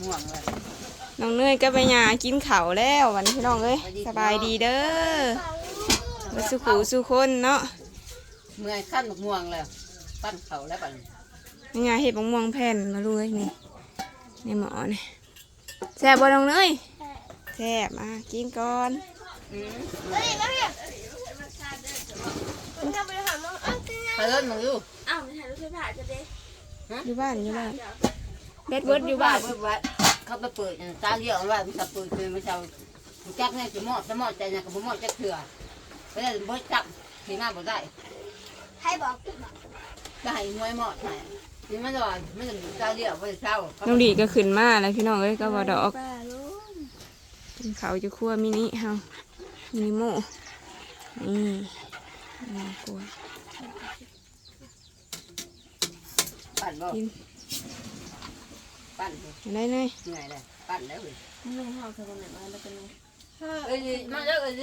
ม่วงเลยน้องเนยก็ไปหยากินข้าวแล้ววันนี้พี่น้องเอ้ยสบายดีเด้อมาสุขูสุคนเนาะเมื่อยขั้นบักม่วงเลยปั้นเขาแล้วปั่นนี่ไงเห็ดมะม่วงแผ่นมาเลยนี่ในหมอนี่แซ่บบ่น้องเนยแซ่บมากินก่อนอืมเฮ้ยมาเนี่ยมึงทำไปหาน้องอ้าวจริงไปเล่นมึงอยู่อ้าวไม่ถ่ายรูปเสื้อผ้าจะได้อยู่บ้านอยู่บ้าน เเบ็ดเบิร์ดอยู่บ้านเขาไปเปิดตาเลี้ยวว่ามันจะเปิดเป็นมันจะจักเนี่ยจะมอดจะมอดใจเนี่ยกับมอดจะเถื่อไปได้บ่จับที่หน้าบ่ได้ให้บอกจะให้มวยหมอดให้นี่มันว่ามันจะตาเลี้ยวบ่ได้เศร้าน้องดีก็ขึ้นมาแล้วพี่น้องเอ้ยก็บ่ดอกป้าลูกกินข้าจะคั่วมินิเฮามินิโมนี่น่ากลัวกิน ปั่นอะไรเนยเหนื่อยเลยปั่นแล้วเว้ยมึงห้องเธอคนไหนมาแล้วกันนี่เอ้ยมาแล้วเอ้ย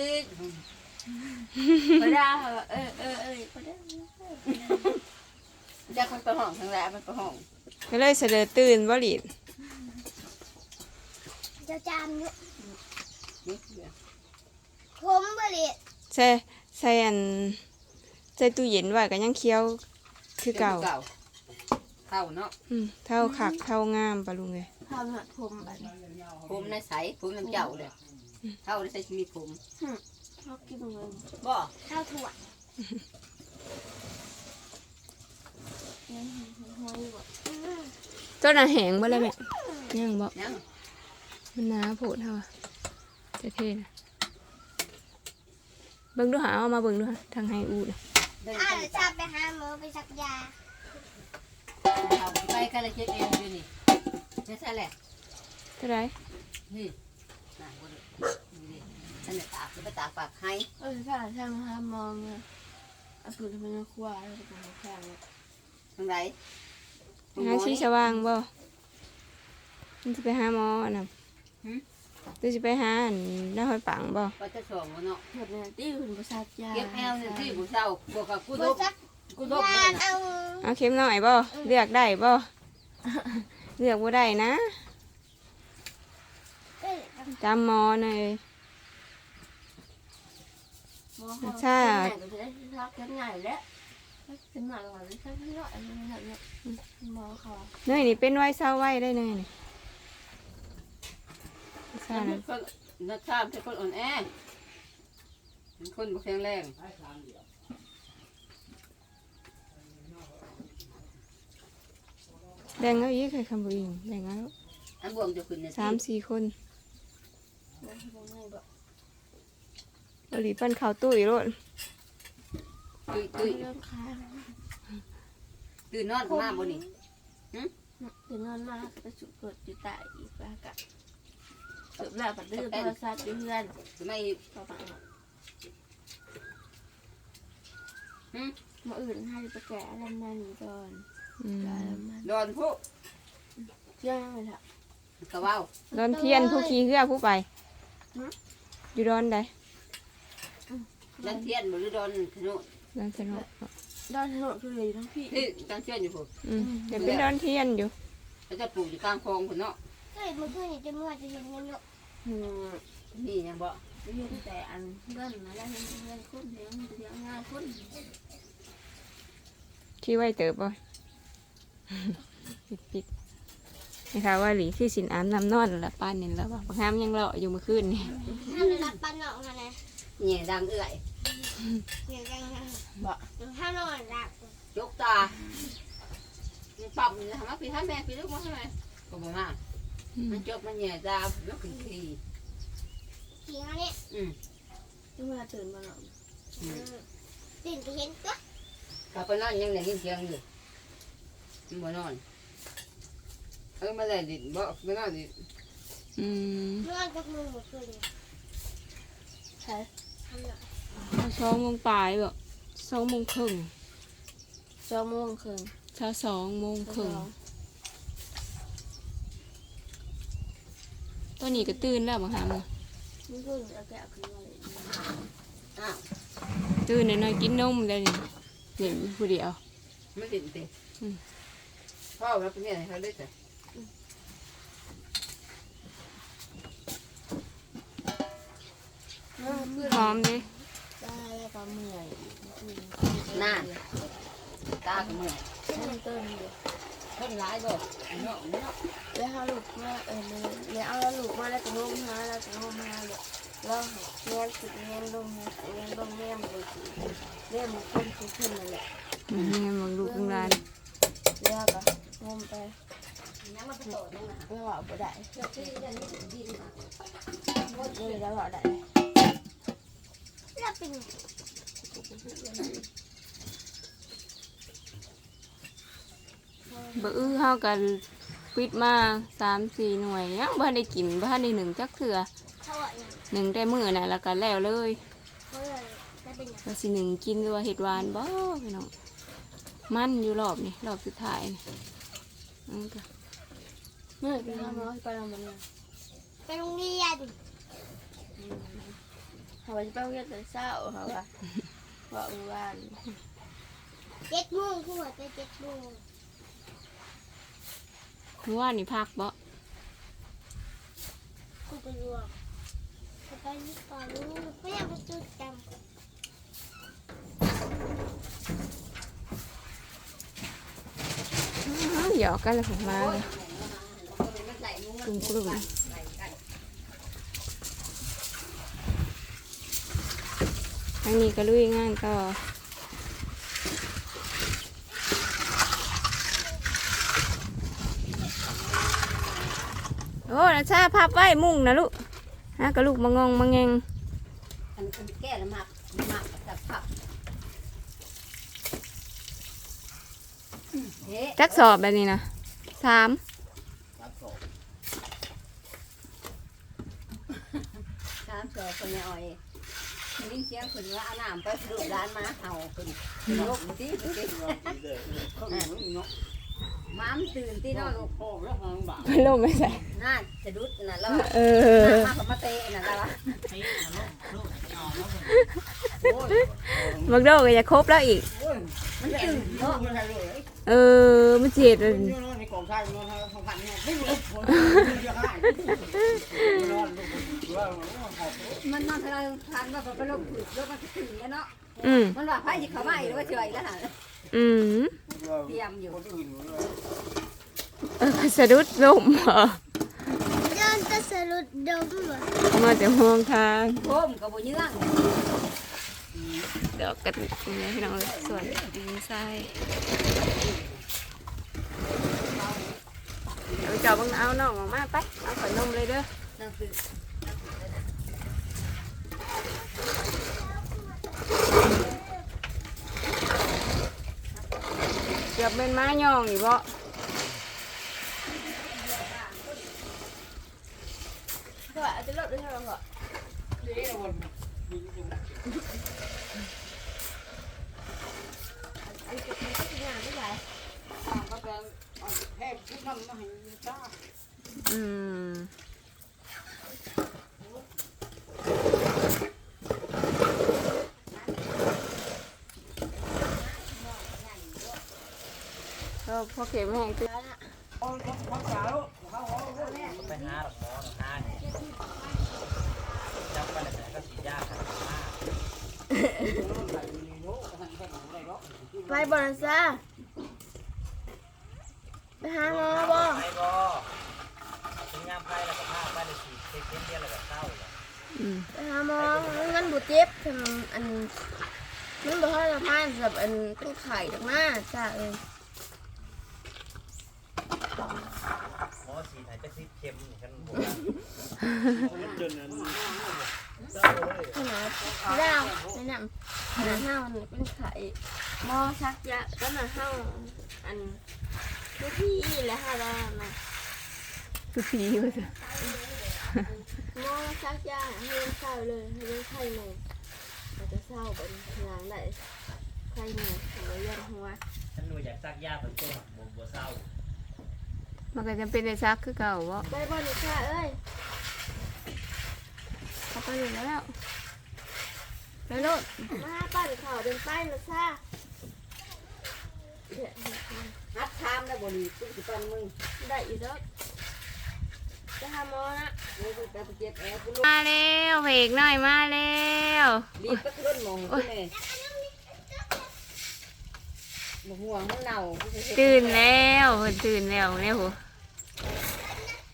ไม่ได้เหรอเออเออเออไม่ได้จะคนไปห้องทั้งแหละมันไปห้องก็เลยเสดอตื่นบ่หลีดเจ้าจามเนี่ยนี่ผมบริใส่ใส่อันใส่ตู้เย็นไว้ก็ยังเคี้ยวคือเก่า เก่าเก่าเนาะอืมเท่าคักเท่างามปะลุงเลยทำหัดผมแบบผมในใสผมน้ำเจ้าเลยเท่าได้ใช้ชีวิตผมชอบกินเงินบ่ข้าวถั่วยังหัวอยู่อะต้นอาแหงบ่เลยแม่ยังบ่ยังมันหนาโผดเท่าจะเท่นะเบิ่งดูหาเอามาเบิ่งดูหาทางไฮอูดเดินอ้าวไปชอบไปหาหมอไปสักยา ไปกันเลยเช็คเองอยู่นี่นี่ใช่แหละเท่าไหรนี่น่ะบ่ได้นี่ฉันจะตากจะไปตากปากให้เออถ้าถ้ามาหามองเนี่ยเอาปืนมันมาคว้าแล้วก็มาแข่งทางไหนหาชีสว่างบ่มันจะไปหาหมออันน่ะหรือจะไปหาอันน้าหอยปังบ่ ว่าจะส่งวะเนาะเห็ดเนี่ยที่คุณประสาทยาเก็บแอลเนี่ยที่ผู้เศร้าบวกกับกูบดบสัก กูดบยาเลยนะเอาเอาเข็มหน่อยบ่เลือกได้บ่เลือกบ่ได้นะเอ้ยจำหมอหน่อยหมอเขาใช่ก็จะได้ทักกันใหญ่แล้วเป็นหนักกว่าที่ทักที่น้อยมันแบบเนี้ยหมอเขาเนยนี่เป็นไว้เศร้าไว้ได้เนยนี่ซ่านันะกคนนักชาติเป็นคนอ่อนแอเป็นคนบ่แข็งแรง แบ่งเอาอีกใครคำบุญแบ่งเอาอันบวงจะขึ้นเนี่ยสามสี่คนหมอเขาให้บอกบริปั้นข้าวตุ้ยรถตุ้ยตุ้ยเริ่มค้างตื่นนอนมาบ่นี่ตื่นนอนมาไปสุดกดอยู่ใต้อีกแล้วกันสุดแล้วปัดดื้อโทรศัพท์เพื่อนทำไมต่อไปหึมาอื่นให้ไปแกะอะไรมาหนีก่อน อืมแกะอะไรมาดอนผู้เรื่องอะไรล่ะกระเว้าดอนเทียนผู้ขี่เรือผู้ไปฮะอยู่ดอนใดดันเทียนบ่หรือดอนขนุนดอนสนุกดอนถนนคือเลยทั้งพี่นี่ดันเทียนอยู่พุ่นอืมเดี๋ยวเป็นดอนเทียนอยู่แล้วจะปลูกอยู่กลางคลองพุ่นเนาะเฮ้ยเมื่อคืนจะเมื่อจะเห็นเงินเยอะอืมนี่ยังบ่เห็นแต่อันเงินนะแล้วเห็นเงินคุ้นเสียงเสียงง่ายคุ้นขี่ไว้เติบบ่ ปิดปิดนะคะว่าหลีคือสินอามน้ำนอนละป้านนี่แล้วบอกห้ามยังเลาะอยู่เมื่อคืนนี่ห้ามรับปันออกมาเลยนี่ดังเอื้อยอย่างยังบ่ห้ามนอนรับยกตานี่ปั๊มนี่ทำมาพี่ให้แม่พี่ลูกมาให้แม่ก็บ่มาอืมมันจบมันแย่ตาแล้วขึ้นขี้ขี่เขาเนี่ยอืมที่มาตื่นมาหน่อยอืมตื่นไปเห็นตัวกลับไปนอนยังได้ยินเสียงอยู่มัน บ่นอนเออมาได้ดิบ่ไม่นอนดิอืมนอนกับมือหมดเลยใช่ทำหน่อยเอาสองโมงปลายบ่สองโมงครึ่งสองโมงครึ่งเช้าสองโมงครึ่งตอนนี้ก็ตื่นแล้วบางหามมันก็เอาแกะขึ้นมาเลยอ้าวตื่นหน่อยๆกินนมเลยนี่เดี๋ยวผู้เดียวไม่ติดติอืม พ่อแล้เป็นยังไงเขาได้จ้ะหอมดิได้แล้วก็เมื่อยน่าตาก็เมื่อยขึ้นต้นดิต้นร้ายบ่เนาะเนาะแล้วเอาลูกมาเออเลยแล้วเอาลูกมาแล้วก็ร่มมาแล้วก็ร่มมาเลยแล้วเงี้ยสุดเงี้ยลงเงี้ยลงเงี้ยมันเงี้ยมันขึ้นขึ้นนั่นแหละเงี้ยมันลูกกลางแล้วก็ งมไปยังมาโตนั่นน่ะแล้วว่าบ่ได้เจ้าที่จะนี่ดินมานี่แล้วว่ได้แล้วเป็นบื้อเฮากันปิดมาสามสี่หน่วยยังบ่ทันได้กินบ่ทันได้หนึ่งจักเทื่อหนึ่งได้มือน่ะแล้วก็แล้วเลยเขาเลยได้เป็นอย่างก็สิหนึ่งกินหรือว่าเห็ดหวานบ่พี่น้องมันอยู่รอบนี่รอบสุดท้ายนี่ อืมก็เมื่อไปทำอะไรไปทำมันเนี่ยไปโรงเรียนเขาไปไปโรงเรียนแต่เช้าเขาว่าว่าเมื่อวานเจ็ดโมงคือว่าไปเจ็ดโมงเมื่อวานนี่พักบ่กูไปรวมกูไปนี่ก่อนลูกไม่อยากไปจุดจอ้าว หยอกกันแล้วผมมาเลยกลุ่มกลุ่มทางนี้ก็ลุยงานต่อโอ้นะชาพับไว้มุ่งนะลูกฮะก็ลูกมางองมาแงงอันแก้ละมักมักกับผับเฮ้ จักสอบแบบนี้นะสามสามสองคนเนี่ยอ่อยได้ยินเสียงคนว่าเอาน้ำไปลูกร้านมาเห่าคนลูกตีตีม้ามตื่นตีนอนลูกพัดลมไม่ใส่น่าจะดุดน่ะแล้วเออมากับมาเตะน่ะแล้วมักโดก็จะครบแล้วอีกมันตื่นเนาะ เออมันเจ็ดเลยมันนอนทะเลทานว่าไปลงผืดลงมาถึงแล้วเนาะอืมมันว่าไพ่ที่เขาไม่หรือว่าเฉยแล้วฮะอืมเตรียมอยู่เออสะดุดลมเหรอำเดินจะสรุดดมเหรอเอามาแต่ห้องทางโคมกับบุญยื่งเดี๋ยวกันนี่พี่น้องเลยส่วนดินทรายเดี๋ยวไป จับบังเอาน้องออกมาไปเอาขนมเลยเด้อเกือบเป็นม้ายองอยู่บ่เขาว่าอาจจะลดด้วยเท่ไหร่อนนี้ก็เป็นที่งานไม่ไหว อืมก็พอเข็มแห้งตึ๊ไปหาหมอหนองหาเนี่ยจับไปไหนก็สียากครับไปบอลซ่าไปหาหมอบ่ไปบ่ อืมไปหาหมอมันบุเจ็บทำอันมันบ่ให้ละพานสำหรับอันเป็นไข่ตรงหน้าจ้าเอ้ยหมอสีไหนจะซิบเข็มกันผมขนาดดาวแนะนำขนาดห้ามันเป็นไข่หมอชักยาก็น่ะห้าอันทุกที่และห้าดาวนะทุกทีว่าจะ หมอชักยาให้เลี้ยงไข่เลยให้เลี้ยงไข่หน่อยเราจะเศร้าเป็นหลังได้ไข่หน่อยเราเลี้ยงหัวฉันหนูอยากซักยาเป็นตัวบ่บ่เศร้ามันก็จะเป็นได้ซักคือเก่าบ่ไปบอลค่ะเอ้ยเขาไปอยู่แล้วไปโลดมาปั่นข่าวเป็นป้ายนะซ่าเดี๋ยวฮัดชามแล้วบนตุ้งสิปันมึงได้อีกแล้ว จะหาหมอนะนี่คือแต่เจ็บแอร์กูมาแล้วเพกหน่อยมาแล้วรีบก็ขึ้นมองขึ้นเลยบ่ห่วงมันเน่าตื่นแล้วเพิ่นตื่นแล้วเนี่ยโห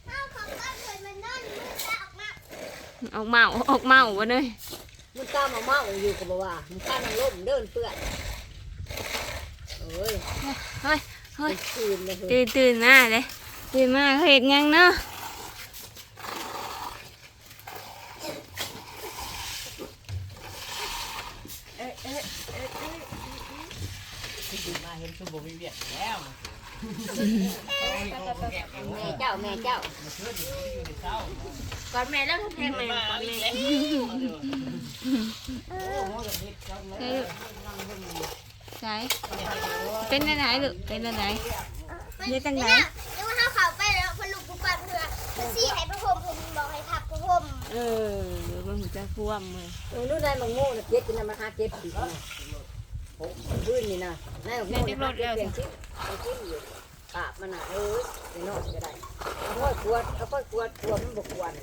เอาของก้อนเคยมันนอนมือจะออกมาออกเมาออกเมาบ่เลยมันตามมาเมาอยู่กับบ่ว่ามันข้ามันล่มเดินเปื้อนเอ้ยเฮ้ยเฮ้ยคืนเลยตื่นตื่นมาเลยตื่นมาเห็ดหยังเนาะ เอ๊ะเอ๊ะเอ๊ะเอ๊ะ มาเห็นชุบบ่มีเวียดแล้วแม่เจ้าแม่เจ้ามันขึ้นอยู่ในเช้าก่อนแม่แล้วก็แทงแม่มาก่อนอีกแม่แล้วใช่เป็นอะไรลูกเป็นอะไรเดี๋ยวจังไหนเดี๋ยวเขาเขาไปแล้วพลุกปุ๊บปั๊บเพื่อเพื่อซี่ให้พระพรหมผมบอกให้พับพระพรหมเออมันจะท่วมเลยเออนู่นนายมังโง่น่ะเก็บกินมาหาเก็บปีกนะโอ้ พื้นนี่นะนายมังโง่เนี่ยเก็บเปลี่ยนชิ้นเอาชิ้นอยู่ปากมันน่ะเอ้ยไปนอกก็ได้เอาค่อยกวดเอาค่อยกวดกวดมันบกวน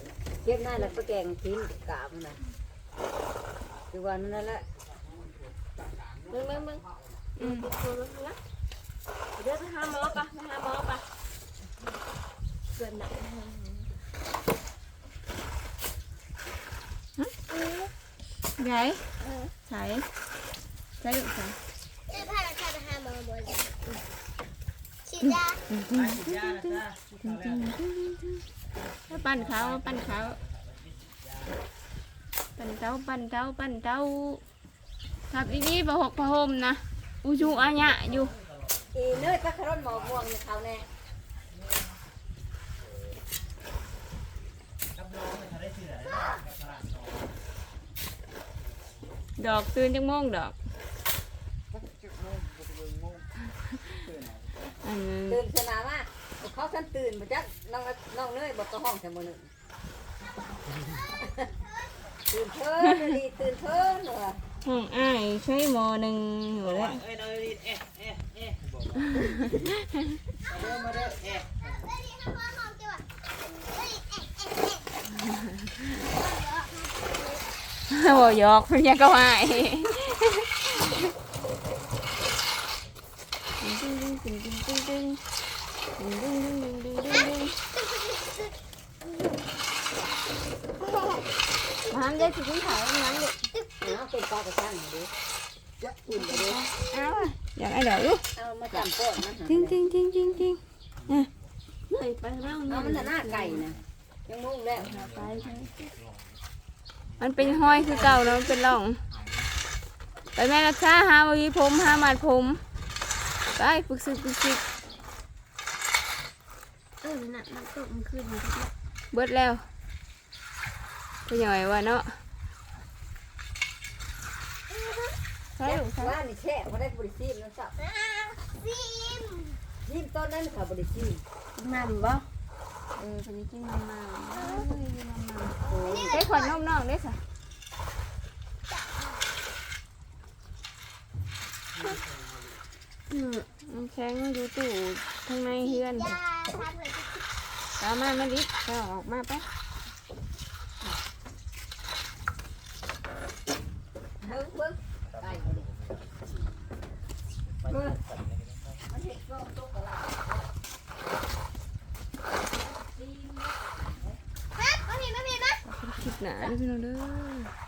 เก็บนั่นแล้วก็แกงทิ้งกาบมันน่ะคือวันนั้นแหละมึงมึงมึงอืมเดี๋ยวไปหาหมอปะไปหาหมอปะเกินหนักใช่ ใช่หรือเปล่าจะพาเราทำอาหารมาบ่อยชิดาปั้นเขาปั้นเขาปั้นเต้าปั้นเต้าปั้นเต้าทับอีนี่ประหกประหมนะอูจูอาญะอยู่เนื้อตะคร่อนหมอม่วงเขาแน่ดอกตื่นจังม่วงดอก อันนึงตื่นสนามอะเขาฉันตื่นมาจักน้องน้องเนยบอกก็ห้องแต่โมหนึ่งตื่นเพิ่นดีตื่นเพิ่นเหรอห้องอ้ายใช้หมอหนึ่งอยู่แล้ว เอ้ยน้องลีเอ๊ะเอ๊ะเอ๊ะบอกมาเด้อมาเด้อเอ๊ะเอ้ยนี่เขาหอมจังวะเอ้ยเอ๊ะเอ๊ะเอ๊ะบ่หยอกเพิ่นยังก็ว่าอีกตึ้ งตึ้งตึ้งตึ้งตึ้งตึ้งตึ้งตึ้งตึ้งตึ้งตึ้งตึ้งมาทำได้สิกินข้าวงั้นลูกเอาเป็นปลากระชังดูจะอุ่นไปดูเอาอะอยากไอ้เดี๋ยวลูกเอามาจำโป้นมันจริงจริงจริงจริงจริงเฮ้ยไปแล้วเอามันจะหน้าไก่นะยังมุ่งแล้วไปใช่มันเป็นห้อยคือเก่าแล้วมันเป็นร่อง ไปแม่รักษาหาวีผมหามัดผม ไปปึกซึกปึกซึกเออน่ะมันตกมันขึ้นมันก็เบิดแล้วเป็นยังไงวะเนาะใช่ลูกใช่ว่านี่แช่เขาได้บริซีมนะสับอ้าวซิมซีมต้นนั้นเขาบริซีมมันบ่เออคนนี้กินมามาเอ้ยมามาโอ้ยได้ขวัญนมน้องได้สะ อืมน้ำแข็งอยู่ตู้ข้างในเฮือนยาทำเลยตามมามาดิไปเอาออกมาไปเบิ้งเบิ้งไก่เบิ้งมันเห็ดก็ตกกะลาครับมาพี่มาพี่มาคิดหนาด้วยพี่น้องเด้อ